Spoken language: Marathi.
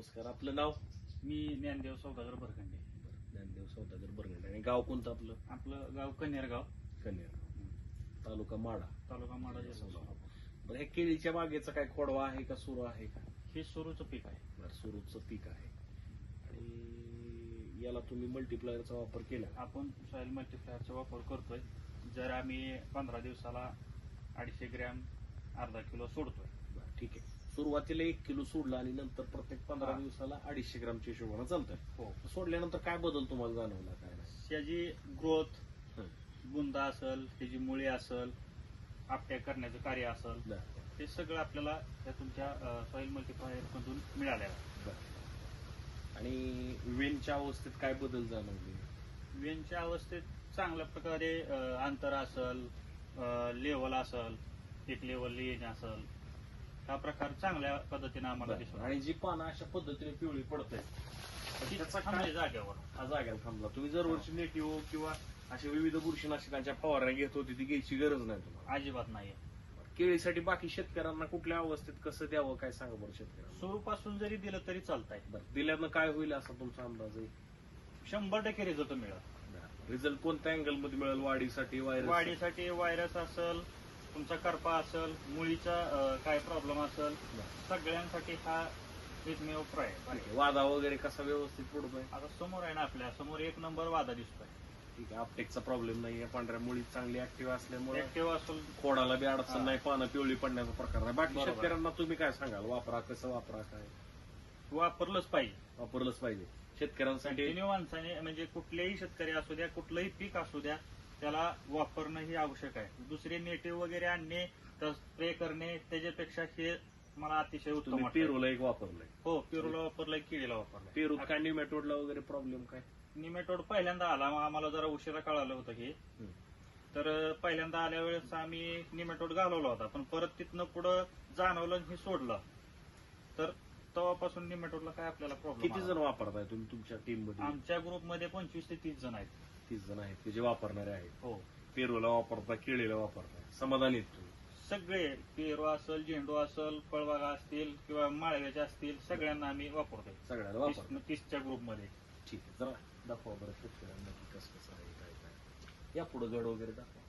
नमस्कार. आपलं नाव? मी ज्ञानदेव सौदागर भरखंडे ज्ञानदेव सौदागर बरगंडे. आणि गाव कोणतं आपलं? आपलं गाव कन्हेरगाव. कन्या तालुका माडा तालुका माडा जसं बरं ह्या केळीच्या बागेचा काय खोडवा आहे का सुरू आहे का? हे सुरूचं पीक आहे. बरं सुरूचं पीक आहे. आणि याला तुम्ही मल्टीप्लायरचा वापर केला. आपण सॉइल मल्टीफ्लायरचा वापर करतोय. जर आम्ही पंधरा दिवसाला अडीचशे ग्रॅम अर्धा किलो सोडतोय. बरं, ठीक आहे. सुरुवातीला एक किलो सोडला आणि नंतर प्रत्येक पंधरा. दिवसाला अडीचशे ग्रामच्या हिशोबाने चालतंय हो सोडल्यानंतर काय बदल तुम्हाला जाणवला काय नाही? त्याची ग्रोथ हं. बुंदा असल त्याची मुळी असल आपट्या करण्याचं कार्य असल बरं, हे सगळं आपल्याला त्या तुमच्या सॉइल मल्टीफ्लायर मधून बरं. आणि वेनच्या अवस्थेत काय बदल जाणवले वेनच्या अवस्थेत चांगल्या प्रकारे अ, अंतर असल लेवल असल एक लेवल येणे असल हा प्रकार चांगल्या पद्धतीने आम्हाला. दिसून आणि जी पानं अशा पद्धतीने पिवळी पडत त्याचा थांबली जागेवर. हा जाग्याला थांबला. तुम्ही जर वर्षी नेटिव्ह किंवा अशा विविध बुरशीनाशकांच्या फवारण्या घेत होती ती घ्यायची गरज नाही तुम्हाला. अजिबात नाहीये. केळीसाठी बाकी शेतकऱ्यांना कुठल्या अवस्थेत कसं द्यावं काय सांगा बरं शेतकऱ्यांना? सुरूपासून जरी दिलं तरी चालतंय. बरं दिल्यानं काय होईल असा तुमचा अंदाज आहे? शंभर टक्के रिझल्ट मिळेल. रिझल्ट कोणत्या अँगलमध्ये मिळेल? वाढीसाठी व्हायरस वाढीसाठी व्हायरस असल तुमचा करपा असल मुळीचा काय प्रॉब्लेम असल सगळ्यांसाठी हा एकमेव आहे. वादा वगैरे कसा व्यवस्थित पडतोय आता समोर आहे ना आपल्यासमोर एक नंबर वादा दिसतोय. ठीक आहे अपटेकचा प्रॉब्लेम नाहीये पांढऱ्या मुळी चांगली ऍक्टिव्ह असल्यामुळे ऍक्टिव्ह असेल. खोडाला बी अडचण. नाही पानं पिवळी पडण्याचा प्रकार नाही. बाकी बरोबर. शेतकऱ्यांना तुम्ही काय सांगाल? वापरा कसं वापरा काय? वापरलंच पाहिजे. वापरलंच पाहिजे. शेतकऱ्यांसाठी कंटिन्यू माणसाने म्हणजे कुठलेही शेतकरी असू द्या कुठलंही पीक असू द्या त्याला वापरणं ही आवश्यक आहे. दुसरे नेटिव्ह वगैरे आणणे स्प्रे करणे त्याच्यापेक्षा हे मला अतिशय उत्तम तुम्ही वाटतं. पेरूला एक वापरलंय. हो पेरूला वापरलाय केळीला वापरलाय. पेरूत काय निमॅटोडला वगैरे प्रॉब्लेम काय? निमेटोड पहिल्यांदा आला. मग आम्हाला जरा उशिरा कळालं होतं हे तर अं, पहिल्यांदा आल्या वेळेस आम्ही निमेटोड घालवला होता. पण परत तिथनं पुढं जाणवलं आणि हे सोडलं. तेव्हापासून निमेटोडला काय आपल्याला प्रॉब्लेम किती जण वापरताय तुम्ही तुमच्या टीममध्ये? आमच्या ग्रुपमध्ये पंचवीस ते तीस जण आहेत. तीस जण आहेत की जे वापरणारे आहेत. हो. पेरूला वापरता केळीला वापरताय. समाधानी आहेत तुम्ही? सगळे पेरू असेल झेंडू असेल फळबागा असतील किंवा माळव्याच्या असतील सगळ्यांना आम्ही वापरतोय. सगळ्याला वापरता तीस- तीसच्या ग्रुपमध्ये ठीक आहे जरा दाखवा बरं शेतकऱ्यांना की कसं कसं आहे काय काय. या पुढे गड वगैरे दाखवा.